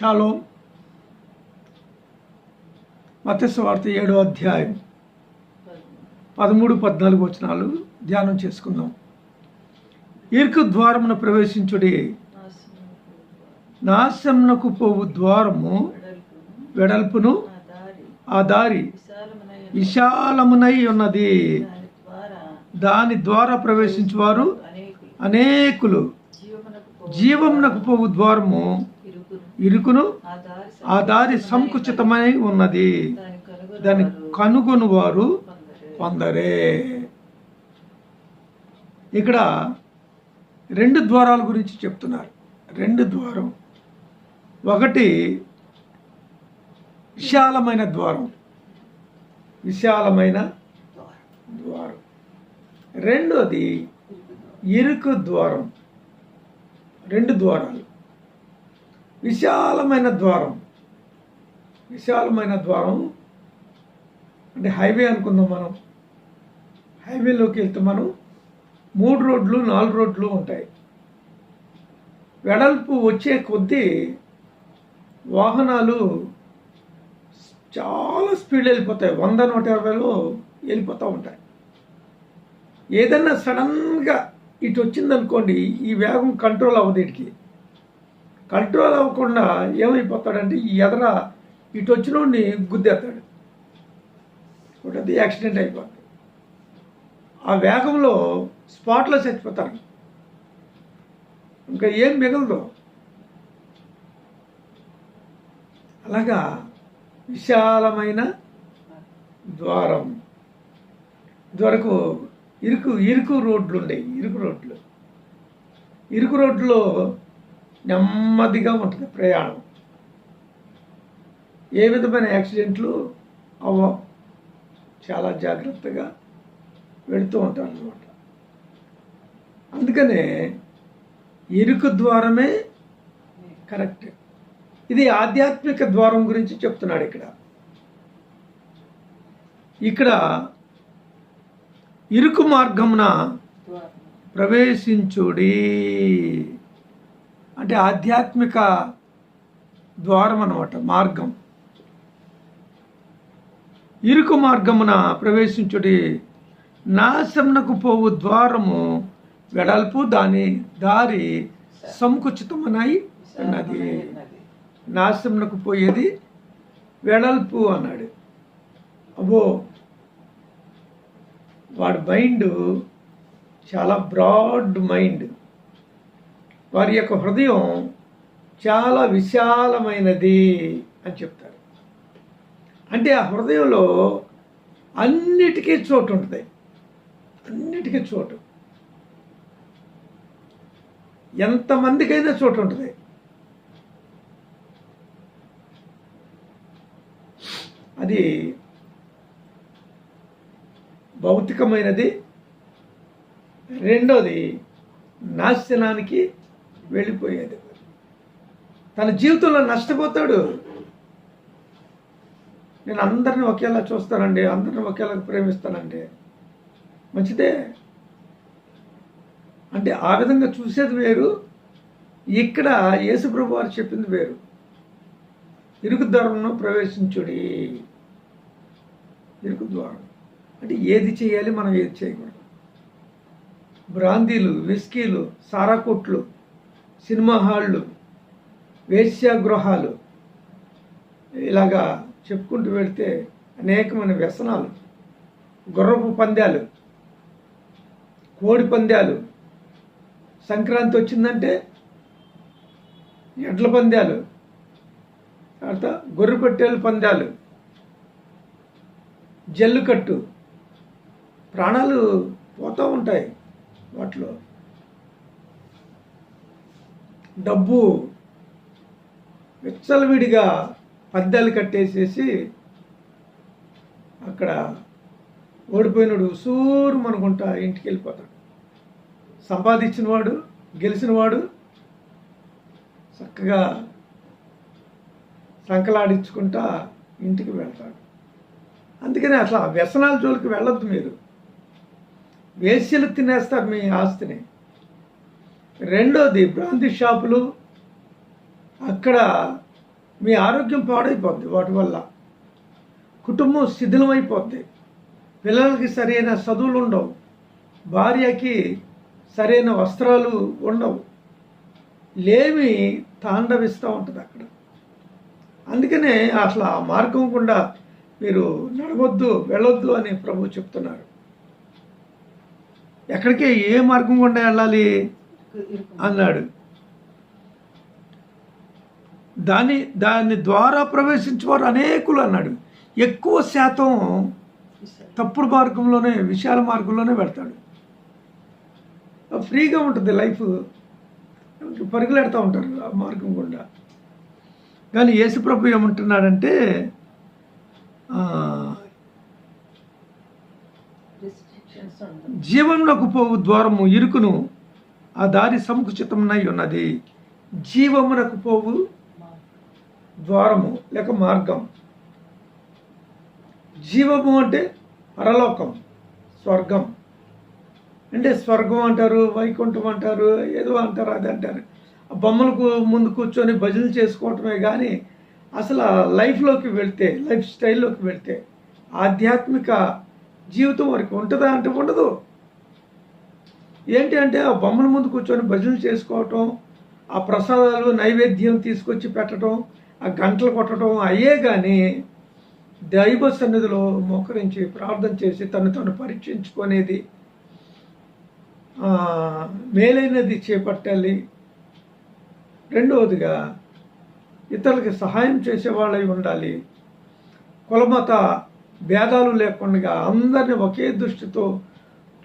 Shallow మత్స్యవార్త ఏడో అధ్యాయం పదమూడు పద్నాలుగు వచనాలు ధ్యానం చేసుకుందాం. ఇరుకు ద్వారమున ప్రవేశించుడి. నాశనకు పోవు ద్వారము వెడల్పును ఆ దారి విశాలమునై ఉన్నది. దాని ద్వారా ప్రవేశించువారు అనేకులు. జీవమునకు పోవు ద్వారము ఇరుకును ఆ దారి సంకుచితమై ఉన్నది. దాన్ని కనుగొను వారు కొందరే. ఇక్కడ రెండు ద్వారాల గురించి చెప్తున్నారు. రెండు ద్వారం. ఒకటి విశాలమైన ద్వారం. విశాలమైన ద్వారం. రెండోది ఇరుకు ద్వారం. రెండు ద్వారాలు. విశాలమైన ద్వారం. విశాలమైన ద్వారం. అంటే హైవే అనుకుందాం మనం. హైవేలోకి వెళ్తే మనం మూడు రోడ్లు నాలుగు రోడ్లు ఉంటాయి. వెడల్పు వచ్చే కొద్దీ వాహనాలు చాలా స్పీడ్ వెళ్ళిపోతాయి. వంద నూట యాభైలో వెళ్ళిపోతూ ఉంటాయి. ఏదన్నా సడన్గా ఇటు వచ్చిందనుకోండి ఈ వేగం కంట్రోల్ అవ్వదు ఇటుకి కంట్రోల్ అవ్వకుండా ఏమైపోతాడంటే ఈ ఎదర ఇటు వచ్చినోడిని గుద్దేస్తాడు. ఒకటి యాక్సిడెంట్ అయిపోతుంది ఆ వేగంలో స్పాట్లో చచ్చిపోతారు. ఇంకా ఏం మిగలదు. అలాగా విశాలమైన ద్వారం. ఇదివరకు ఇరుకు ఇరుకు రోడ్లు ఉండేవి. ఇరుకు రోడ్లు. ఇరుకు రోడ్లో నెమ్మదిగా ఉంటుంది ప్రయాణం. ఏ విధమైన యాక్సిడెంట్లు అవ్వ చాలా జాగ్రత్తగా వెళుతూ ఉంటారు అనమాట అందుకనే ఇరుకు ద్వారమే కరెక్ట్. ఇది ఆధ్యాత్మిక ద్వారం గురించి చెప్తున్నాడు ఇక్కడ. ఇక్కడ ఇరుకు మార్గమున ప్రవేశించుడి. అంటే ఆధ్యాత్మిక ద్వారం అనమాట మార్గం. ఇరుకు మార్గమున ప్రవేశించుడి నాశమునకు పోవు ద్వారము వెడల్పు దాని దారి సంకుచితమునై అన్నది నాశమునకు పోయేది వెడల్పు అన్నాడు. అబ్బో వాడి మైండ్ చాలా బ్రాడ్ మైండ్. వారి యొక్క హృదయం చాలా విశాలమైనది అని చెప్తారు. అంటే ఆ హృదయంలో అన్నిటికీ చోటు ఉంటుంది. అన్నిటికీ చోటు. ఎంతమందికైనా చోటు ఉంటుంది. అది భౌతికమైనది. రెండోది నాశనానికి వెళ్ళిపోయేది. తన జీవితంలో నష్టపోతాడు. నేను అందరిని ఒకేలా చూస్తానండి అందరిని ఒకేలా ప్రేమిస్తానండి. మంచిదే. అంటే ఆ విధంగా చూసేది వేరు ఇక్కడ యేసుప్రభు వారు చెప్పింది వేరు. ఇరుకు ద్వారంలో ప్రవేశించుడి. ఇరుకు ద్వారం. అంటే ఏది చేయాలి మనం ఏది చేయకూడదు. బ్రాందీలు విస్కీలు సారా కొట్లు సినిమా హాళ్ళు వేశ్యాగృహాలు ఇలాగా చెప్పుకుంటూ వెళితే అనేకమైన వ్యసనాలు గుర్రపు పందాలు కోడి పందాలు సంక్రాంతి వచ్చిందంటే ఎడ్ల పందాలు తర్వాత గొర్రె పందాలు జల్లుకట్టు ప్రాణాలు పోతూ ఉంటాయి వాటిలో. డబ్బు విచ్చలవిడిగా పద్దాలు కట్టేసేసి అక్కడ ఓడిపోయినడు సూరు అనుకుంటా ఇంటికి వెళ్ళిపోతాడు సంపాదించినవాడు గెలిచినవాడు చక్కగా సంకలాడించుకుంటా ఇంటికి వెళ్తాడు. అందుకని ఆ వ్యసనాల జోలికి వెళ్ళొద్దు మీరు. వేశ్యలు తినేస్తారు మీ ఆస్తిని. రెండోది బ్రాంతి షాపులు. అక్కడ మీ ఆరోగ్యం పాడైపోద్ది వాటి వల్ల. కుటుంబం శిథిలమైపోద్ది. పిల్లలకి సరైన చదువులు ఉండవు. భార్యకి సరైన వస్త్రాలు ఉండవు. లేమి తాండవిస్తూ ఉంటుంది అక్కడ. అందుకనే అసలు ఆ మార్గం గుండా మీరు నడవద్దు వెళ్ళొద్దు అని ప్రభు చెప్తున్నారు. ఎక్కడికి ఏ మార్గం గుండా వెళ్ళాలి? అన్నాడు. దాని దాని ద్వారా ప్రవేశించేవారు అనేకులు అన్నాడు. ఎక్కువ శాతం తప్పుడు మార్గంలోనే విశాల మార్గంలోనే వెళ్తాడు. ఫ్రీగా ఉంటుంది లైఫ్. పరుగులెడతా ఉంటారు ఆ మార్గం గుండా. కానీ యేసుప్రభు ఏమంటున్నాడంటే జీవమునకు పోవు ద్వారము ఇరుకును. ఆ దారి సముచితమునై ఉన్నది. జీవమునకు పోవు ద్వారము లేక మార్గం. జీవము అంటే పరలోకం స్వర్గం. అంటే స్వర్గం అంటారు వైకుంఠం అంటారు ఏదో అంటారు అది అంటారు. ఆ బొమ్మలకు ముందు కూర్చొని భజనలు చేసుకోవటమే కానీ అసలు లైఫ్లోకి వెళ్తే లైఫ్ స్టైల్లోకి వెళ్తే ఆధ్యాత్మిక జీవితం వరకు ఉంటుందా అంటే ఉండదు. ఏంటి అంటే ఆ బొమ్మల ముందు కూర్చొని భజనలు చేసుకోవటం ఆ ప్రసాదాలు నైవేద్యం తీసుకొచ్చి పెట్టడం ఆ గంటలు కొట్టడం అయ్యే కానీ దైవ సన్నిధిలో మోకరించి ప్రార్థన చేసి తను తను పరీక్షించుకునేది మేలైనది చేపట్టాలి. రెండవదిగా ఇతరులకి సహాయం చేసేవాళ్ళై ఉండాలి. కులమత భేదాలు లేకుండా అందరిని ఒకే దృష్టితో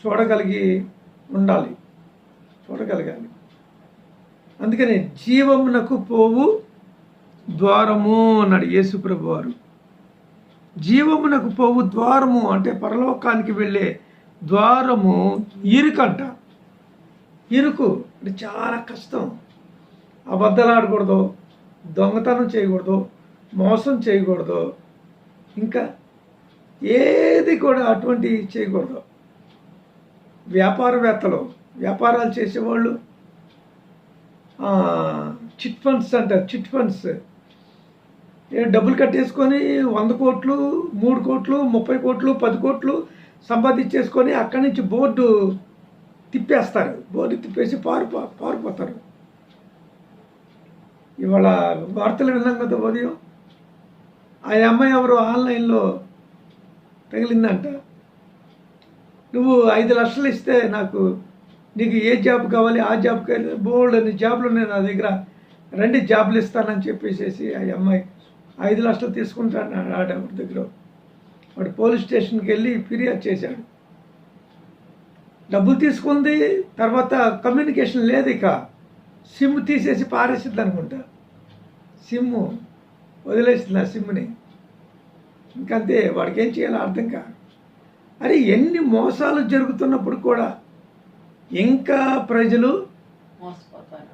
చూడగలిగి ఉండాలి. చూడగలగాలి. అందుకని జీవమునకు పోవు ద్వారము అన్నాడు యేసుప్రభు వారు జీవమునకు పోవు ద్వారము అంటే పరలోకానికి వెళ్ళే ద్వారము ఇరుకంట. ఇరుకు అంటే చాలా కష్టం. అబద్ధలాడకూడదు దొంగతనం చేయకూడదు మోసం చేయకూడదు ఇంకా ఏది కూడా అటువంటి చేయకూడదు. వ్యాపారవేత్తలు వ్యాపారాలు చేసేవాళ్ళు చిట్ ఫండ్స్ అంటారు చిట్ ఫండ్స్. డబ్బులు కట్టేసుకొని వంద కోట్లు మూడు కోట్లు ముప్పై కోట్లు పది కోట్లు సంపాదించేసుకొని అక్కడి నుంచి బోర్డు తిప్పేస్తారు. బోర్డు తిప్పేసి పారిపో పారిపోతారు. ఇవాళ వార్తలు విన్నాం కదా ఉదయం. ఆ అమ్మాయి ఎవరు ఆన్లైన్లో తగిలిందంట. నువ్వు ఐదు లక్షలు ఇస్తే నాకు నీకు ఏ జాబ్ కావాలి ఆ జాబ్ కావాలి బోల్డ్ అన్ని జాబ్లు ఉన్నాయి నా దగ్గర. రెండు జాబ్లు ఇస్తానని చెప్పేసేసి ఆ అమ్మాయి ఐదు లక్షలు తీసుకుంటాను ఆడెవరి దగ్గర. వాడు పోలీస్ స్టేషన్కి వెళ్ళి ఫిర్యాదు చేశాడు. డబ్బులు తీసుకుంది తర్వాత కమ్యూనికేషన్ లేదు ఇక. సిమ్ తీసేసి పారేసింది అనుకుంటా. సిమ్ వదిలేసింది ఆ సిమ్ని. ఇంకంతే వాడికి ఏం చేయాలో అర్థం కాదు. అరే ఎన్ని మోసాలు జరుగుతున్నప్పుడు కూడా ఇంకా ప్రజలు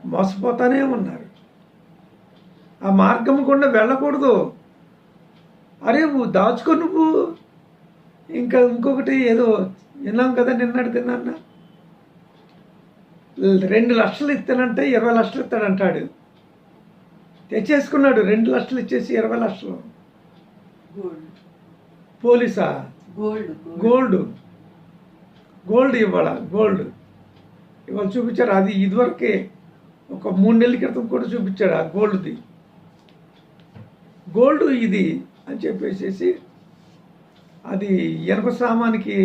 మోసపోతానే ఉన్నారు. ఆ మార్గం గుండా వెళ్ళకూడదు. అరే నువ్వు దాచుకో నువ్వు. ఇంకా ఇంకొకటి ఏదో విన్నాం కదా నిన్నటి తిన్నా రెండు లక్షలు ఇస్తానంటే ఇరవై లక్షలు ఇస్తాడంటాడు. తెచ్చేసుకున్నాడు రెండు లక్షలు ఇచ్చేసి ఇరవై లక్షలు. పోలీసా? గోల్డ్ గోల్డ్ గోల్డ్ ఇవాళ గోల్డ్ ఇవాళ చూపించారు. అది ఇదివరకే ఒక మూడు నెలల క్రితం కూడా చూపించాడు ఆ గోల్డ్ది గోల్డ్ ఇది అని చెప్పేసేసి అది ఇనప సామానికి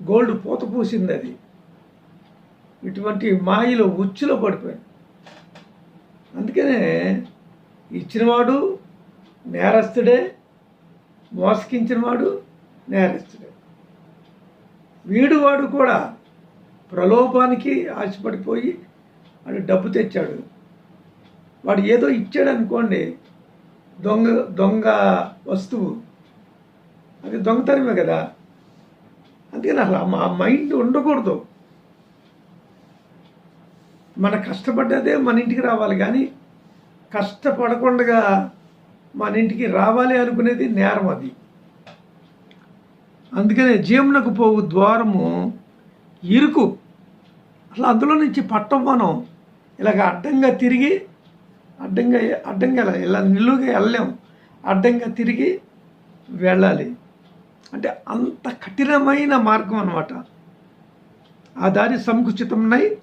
గోల్డ్ పూత పూసింది అది. ఇటువంటి మాయలో ఉచ్చులో పడిపోయాడు అందుకనే ఇచ్చినవాడు నేరస్తుడే మోసగించినవాడు నేరస్తుడే. వీడు వాడు కూడా ప్రలోభానికి ఆశపడిపోయి వాడు డబ్బు తెచ్చాడు. వాడు ఏదో ఇచ్చాడు అనుకోండి దొంగ దొంగ వస్తువు. అది దొంగతనమే కదా. అందుకని అసలు మా మైండ్ ఉండకూడదు. మన కష్టపడ్డదే మన ఇంటికి రావాలి కానీ కష్టపడకుండా మన ఇంటికి రావాలి అనుకునేది నేరం అది. అందుకనే జీవనకు పోవు ద్వారము ఇరుకు. అసలు అందులో నుంచి పట్టం మనం ఇలాగ అడ్డంగా తిరిగి అడ్డంగా అడ్డంగా ఇలా నిలువుగా వెళ్ళలేము. అడ్డంగా తిరిగి వెళ్ళాలి. అంటే అంత కఠినమైన మార్గం అన్నమాట. ఆ దారి సంకుచితమై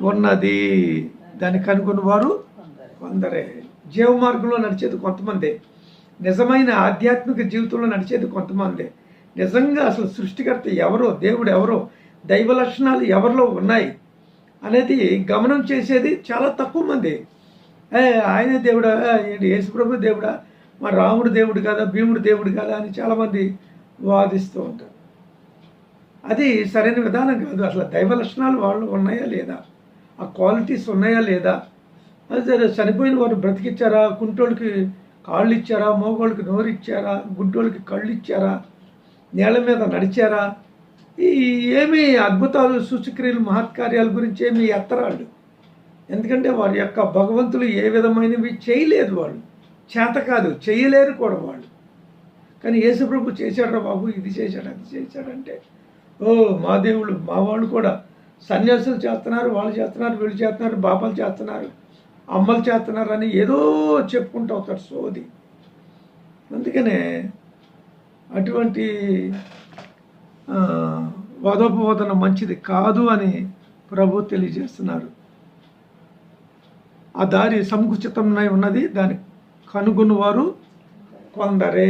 ఉన్నది. ఉన్నది. దాన్ని కనుగొని వారు కొందరే. కొందరే. జీవ మార్గంలో నడిచేది కొంతమంది. నిజమైన ఆధ్యాత్మిక జీవితంలో నడిచేది కొంతమంది. నిజంగా అసలు సృష్టికర్త ఎవరో దేవుడు ఎవరో దైవ లక్షణాలు ఎవరిలో ఉన్నాయి అనేది గమనం చేసేది చాలా తక్కువ మంది. ఆయన ఆయనే దేవుడా? ఏంటి? యేసుప్రభు దేవుడా? మా రాముడు దేవుడు కదా? భీముడు దేవుడు కదా? అని చాలామంది వాదిస్తూ ఉంటారు. అది సరైన విధానం కాదు. అసలు దైవ లక్షణాలు వాళ్ళు ఉన్నాయా లేదా? ఆ క్వాలిటీస్ ఉన్నాయా లేదా? అది చనిపోయిన వారు బ్రతికిచ్చారా? కుంటోళ్ళకి కాళ్ళు ఇచ్చారా? మోగోళ్ళకి నోరు ఇచ్చారా? గుడ్డోళ్ళకి కళ్ళు ఇచ్చారా? నేల మీద నడిచారా? ఈ ఏమి అద్భుతాలు సూచక్రియలు మహత్కార్యాల గురించి ఏమి ఎత్తరాళ్ళు. ఎందుకంటే వారి యొక్క భగవంతులు ఏ విధమైనవి చేయలేదు వాళ్ళు. చేత కాదు చేయలేరు కూడా వాళ్ళు. కానీ యేసుప్రభు చేశాడు బాబు ఇది చేశాడు అది చేశాడంటే ఓ మా దేవుళ్ళు మా వాళ్ళు కూడా సన్యాసులు చేస్తున్నారు వాళ్ళు చేస్తున్నారు వీళ్ళు చేస్తున్నారు బాబాలు చేస్తున్నారు అమ్మలు చేస్తున్నారు అని ఏదో చెప్పుకుంటూ అవుతాడు సోది. అందుకనే అటువంటి వాదోపవాదన మంచిది కాదు అని ప్రభు తెలియజేస్తున్నారు. ఆ దారి సంకుచితమై ఉన్నది దాన్ని కనుగొని వారు కొందరే.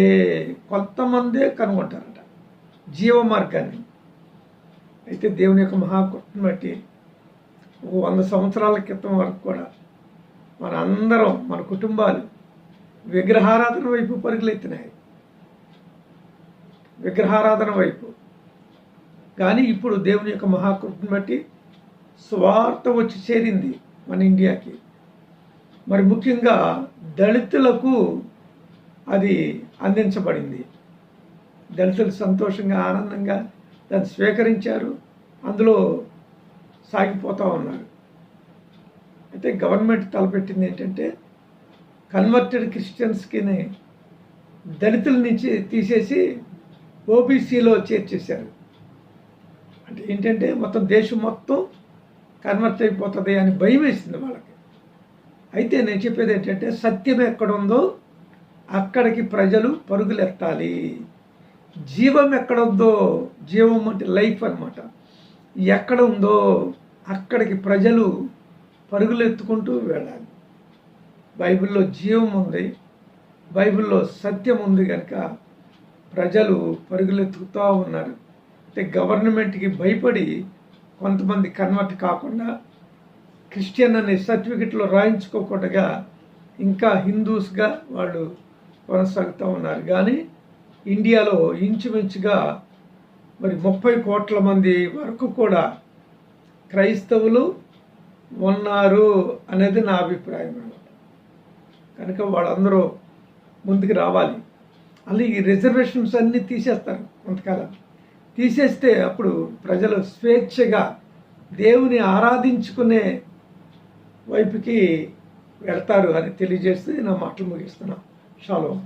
కొంతమందే కనుగొంటారట జీవ మార్గాన్ని. అయితే దేవుని యొక్క మహాకృష్ణ బట్టి ఒక వంద సంవత్సరాల క్రితం వరకు కూడా మన అందరం మన కుటుంబాలు విగ్రహారాధన వైపు పరుగులెత్తినాయి. విగ్రహారాధన వైపు. కానీ ఇప్పుడు దేవుని యొక్క మహాకృపను బట్టి స్వార్థ వచ్చి చేరింది మన ఇండియాకి. మరి ముఖ్యంగా దళితులకు అది అందించబడింది. దళితులు సంతోషంగా ఆనందంగా దాన్ని స్వీకరించారు. అందులో సాగిపోతూ ఉన్నారు. అయితే గవర్నమెంట్ తలపెట్టింది ఏంటంటే కన్వర్టెడ్ క్రిస్టియన్స్కి దళితుల నుంచి తీసేసి ఓబీసీలో చేర్చేశారు. అంటే ఏంటంటే మొత్తం దేశం మొత్తం కన్వర్ట్ అయిపోతుంది అని భయం వేసింది వాళ్ళకి. అయితే నేను చెప్పేది ఏంటంటే సత్యం ఎక్కడ ఉందో అక్కడికి ప్రజలు పరుగులెత్తాలి. జీవం ఎక్కడ ఉందో జీవం అంటే లైఫ్ అన్నమాట. ఎక్కడ ఉందో అక్కడికి ప్రజలు పరుగులెత్తుకుంటూ వెళ్ళాలి. బైబిల్లో జీవం ఉంది బైబిల్లో సత్యం ఉంది కనుక ప్రజలు పరుగులెత్తుకుతూ ఉన్నారు. అంటే గవర్నమెంట్కి భయపడి కొంతమంది కన్వర్ట్ కాకుండా క్రిస్టియన్ అనే సర్టిఫికెట్లో రాయించుకోకుండా ఇంకా హిందూస్గా వాళ్ళు కొనసాగుతూ ఉన్నారు. కానీ ఇండియాలో ఇంచుమించుగా మరి ముప్పై కోట్ల మంది వరకు కూడా క్రైస్తవులు ఉన్నారు అనేది నా అభిప్రాయం కనుక వాళ్ళందరూ ముందుకు రావాలి. అలా ఈ రిజర్వేషన్స్ అన్నీ తీసేస్తారు కొంతకాలం. తీసేస్తే అప్పుడు ప్రజలు స్వేచ్ఛగా దేవుని ఆరాధించుకునే వైపుకి వెళ్తారు అని తెలియజేస్తే నా మాటలు ముగిస్తున్నాను. షాలో.